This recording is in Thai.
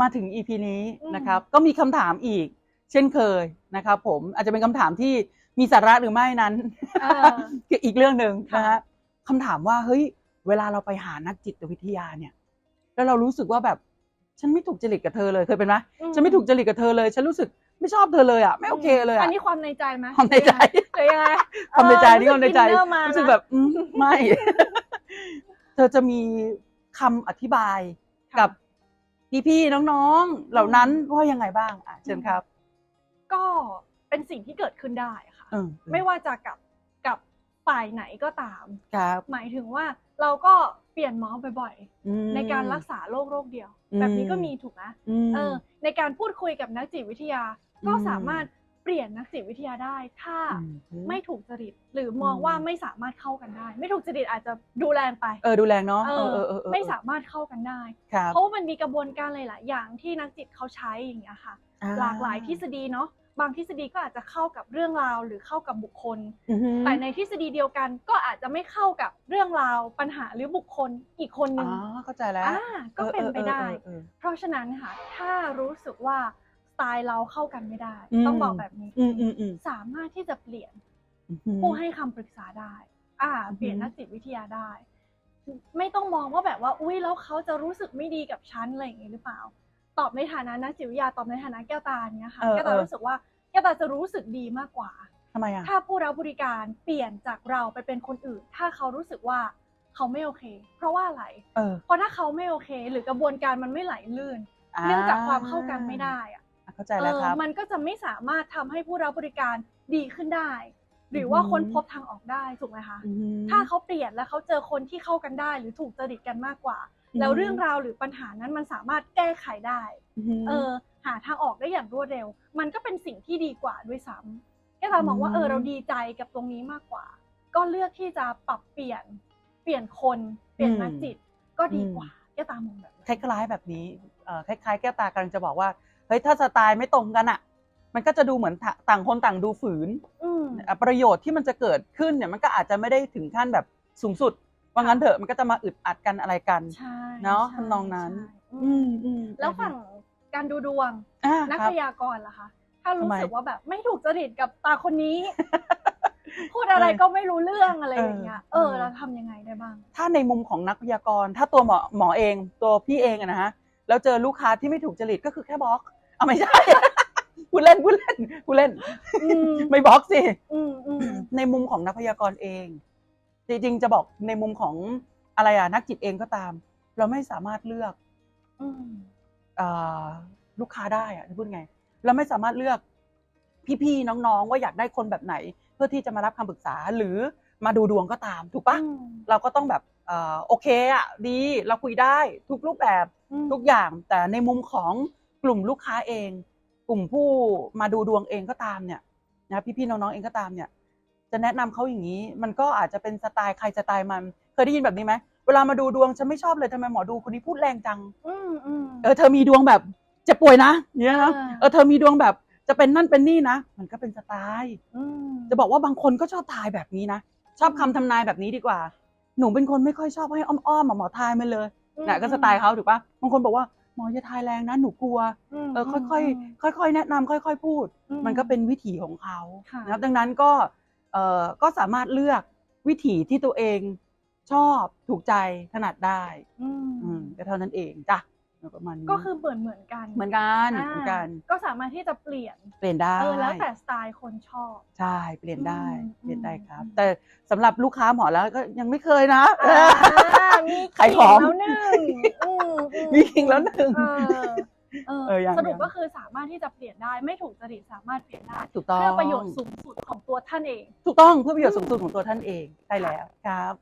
มาถึง EP นี้อืมนะครับ ก็มีคำถามอีก เช่นเคยนะครับ ผมอาจจะเป็นคำถามที่มีสาระหรือไม่นั้นเออคืออีกเรื่องหนึ่งค่ะนะฮะคำถามว่าเฮ้ย เวลาเราไปหานักจิตวิทยาเนี่ย แล้วเรารู้สึกว่าแบบฉันไม่ถูกจริตกับเธอเลยเคยเป็นไหมอืฉันไม่ถูกจริตกับเธอเลย ฉันรู้สึกไม่ชอบเธอเลยอะไม่โอเคเลยอัอะนนี้ความในใจไหมความในใจ หรือยังไงความในใจเออนี่ความในใจรู้สึก inner มารู้สึกนะแบบอืมไม่ เธอจะมีคำอธิบายกับ พี่ๆน้องๆ เหล่านั้นว่ายังไงบ้างอะเชิญครับ ก็เป็นสิ่งที่เกิดขึ้นได้ค่ะเออไม่ว่าจะกับกับฝ่ายไหนก็ตาม ครับ หมายถึงว่าเราก็เปลี่ยนหมอบ่อยอืม ๆ ในการรักษาโรคโรคเดียว อืม แบบนี้ก็มีถูกไหมม เออ ในการพูดคุยกับนักจิตวิทยาก็อืม สามารถ เปลี่ยนนักจิตวิทยาได้ถ้าอืมไม่ถูกจริต หรือมองอืมว่าไม่สามารถเข้ากันได้ ไม่ถูกจริตอาจจะดูแรงไปเออดูแลเนาะเอเอออเออเออเออไม่สามารถเข้ากันได้ครับเพราะว่ามันมีกระบวนการหลายๆอย่างที่นักจิตเขาใช้อย่างเงี้ยค่ะอ่หลากหลายทฤษฎีเนาะบางทฤษฎีก็อาจจะเข้ากับเรื่องราวหรือเข้ากับบุคคลอือฮึแต่ในทฤษฎีเดียวกันก็อาจจะไม่เข้ากับเรื่องราวปัญหาหรือบุคคลอีกคนหอ๋นึ่องเข้าใจแล้วอ่าก็เป็นไปได้ออเออเออเพราะฉะนั้นค่ะถ้ารู้สึกว่าสไตล์เราเข้ากันไม่ได้อืมต้องบอกแบบนี้อืมอืมอืมสามารถที่จะเปลี่ยนอือฮึผู้ให้คำปรึกษาได้ อ่าอือฮึเปลี่ยนนักจิตวิทยาได้ ไม่ต้องมองว่าแบบว่า อุ้ยแล้วเขาจะรู้สึกไม่ดีกับฉันอะไรอย่างงี้หรือเปล่า ตอบในฐานะนักจิตวิทยาตอบในฐานะแก้วตาเนี้ยค่ะเออแก้วตาเออรู้สึกว่าแก้วตาจะรู้สึกดีมากกว่าทำไมอะถ้าผู้รับบริการเปลี่ยนจากเราไปเป็นคนอื่น ถ้าเขารู้สึกว่าเขาไม่โอเค เพราะว่าอะไรเออเพราะถ้าเขาไม่โอเค หรือกระบวนการมันไม่ไหลลื่น เนื่องจากความเข้ากันไม่ได้อะอะ เข้าใจแล้วครับเออมันก็จะไม่สามารถทำให้ผู้รับบริการดีขึ้นได้ หรือว่าอือหือค้นพบทางออกได้ถูกไหมคะอือฮึถ้าเขาเปลี่ยนแล้วเขาเจอคนที่เข้ากันได้ หรือถูกจริตกันมากกว่าอือหือแล้วเรื่องราวหรือปัญหานั้นมันสามารถแก้ไขได้อือฮึเออหาทางออกได้อย่างรวดเร็ว มันก็เป็นสิ่งที่ดีกว่าด้วยซ้ำแกเรามองว่าอืมเออเราดีใจกับตรงนี้มากกว่า ก็เลือกที่จะปรับเปลี่ยน เปลี่ยนคน เปลี่ยนนักจิต ก็ดีกว่าแกตามองแบบนั้นคล้ายๆแบบนี้เอ่อคล้ายๆ แก้วตากำลังจะบอกว่าเฮ้ยถ้าสไตล์ไม่ตรงกันอะมันก็จะดูเหมือนต่างคนต่างดูฝืนอืมอะประโยชน์ที่มันจะเกิดขึ้นเนี่ยมันก็อาจจะไม่ได้ถึงขั้นแบบสูงสุดว่างั้นเถอะมันก็จะมาอึดอัดกันอะไรกันใช่เนาะใช่ทำนองนั้นใช่อือืมมอืมแล้วฝั่งการดูดวงอะนักครับพยากรณ์ล่ะคะถ้ารู้ทำไมสึกว่าแบบไม่ถูกจริตกับตาคนนี้ พูดอะไรก็ไม่รู้เรื่องอะไรอย่างเงี้ยเอเอออเราทำยังไงได้บ้าง ถ้าในมุมของนักพยากรณ์ถ้าตัวหมอหมอเองตัวพี่เองอะนะฮะแล้วเจอลูกค้าที่ไม่ถูกจริตก็คือแค่บล็อก เอาไม่ใช่พูดเล่นพูดเล่นพูดเล่น อืมไม่บล็อกสิ อืมอืมในมุมของนักพยากรณ์เอง จริงๆจะบอกในมุมของอะไรอะนักจิตเองก็ตาม เราไม่สามารถเลือกอืมเออลูกค้าได้อะจะพูดไง เราไม่สามารถเลือกพี่ๆน้องๆ ว่าอยากได้คนแบบไหน เพื่อที่จะมารับคำปรึกษาหรือมาดูดวงก็ตาม ถูกปะอืมเราก็ต้องแบบเอ่อโอเคอะดีเราคุยได้ทุกรูปแบบ อืมทุกอย่างแต่ในมุมของ กลุ่มลูกค้าเอง กลุ่มผู้มาดูดวงเองก็ตามเนี่ยนะพี่ๆน้องๆเองก็ตามเนี่ย จะแนะนำเขาอย่างนี้ มันก็อาจจะเป็นสไตล์ใครสไตล์มัน เคยได้ยินแบบนี้ไหมเวลามาดูดวงฉันไม่ชอบเลยทำไมหมอดูคนนี้พูดแรงจังอืมอืมเออเธอมีดวงแบบจะป่วยนะอย่างเงี้ยนะอ่าเออเธอมีดวงแบบจะเป็นนั่นเป็นนี่นะมันก็เป็นสไตล์อืมจะบอกว่าบางคนก็ชอบทายแบบนี้นะชอบคำทำนายแบบนี้ดีกว่า หนูเป็นคนไม่ค่อยชอบให้อ้อมๆมาหมอทายมาเลยนะก็สไตล์เขาถูกปะบางคนบอกว่า หมออย่าทายแรงนะหนูกลัวมเออค่อยๆค่อย ๆ แนะนำค่อย ๆ พูดอืมันก็เป็นวิถีของเขาค่ะนะครับดังนั้นก็เอ่อก็สามารถเลือกวิถีที่ตัวเองชอบถูกใจถนัดได้อืมอืมก็เท่านั้นเองจ้ะประมาณนี้ก็คือเหมือนเหมือนกันเหมือนกันเหมือนกัน ก็สามารถที่จะเปลี่ยนเปลี่ยนได้เออแล้วแต่สไตล์คนชอบใช่เปลี่ยนได้อืมเปลี่ยนได้ครับอืมแต่สำหรับลูกค้าหมอแล้วก็ยังไม่เคยนะอ่ามีขายของแล้วหนึ่ง อืมอืมีขิงแล้วหนึ่ง เออเออเออยังสรุปยัง ก็คือสามารถที่จะเปลี่ยนได้ไม่ถูกจริตสามารถเปลี่ยนได้ถูกต้อง เพื่อประโยชน์สูงสุดของตัวท่านเอง ถูกต้องเพื่อประโยชน์สูงสุดของตัวท่านเองใช่แล้วครับ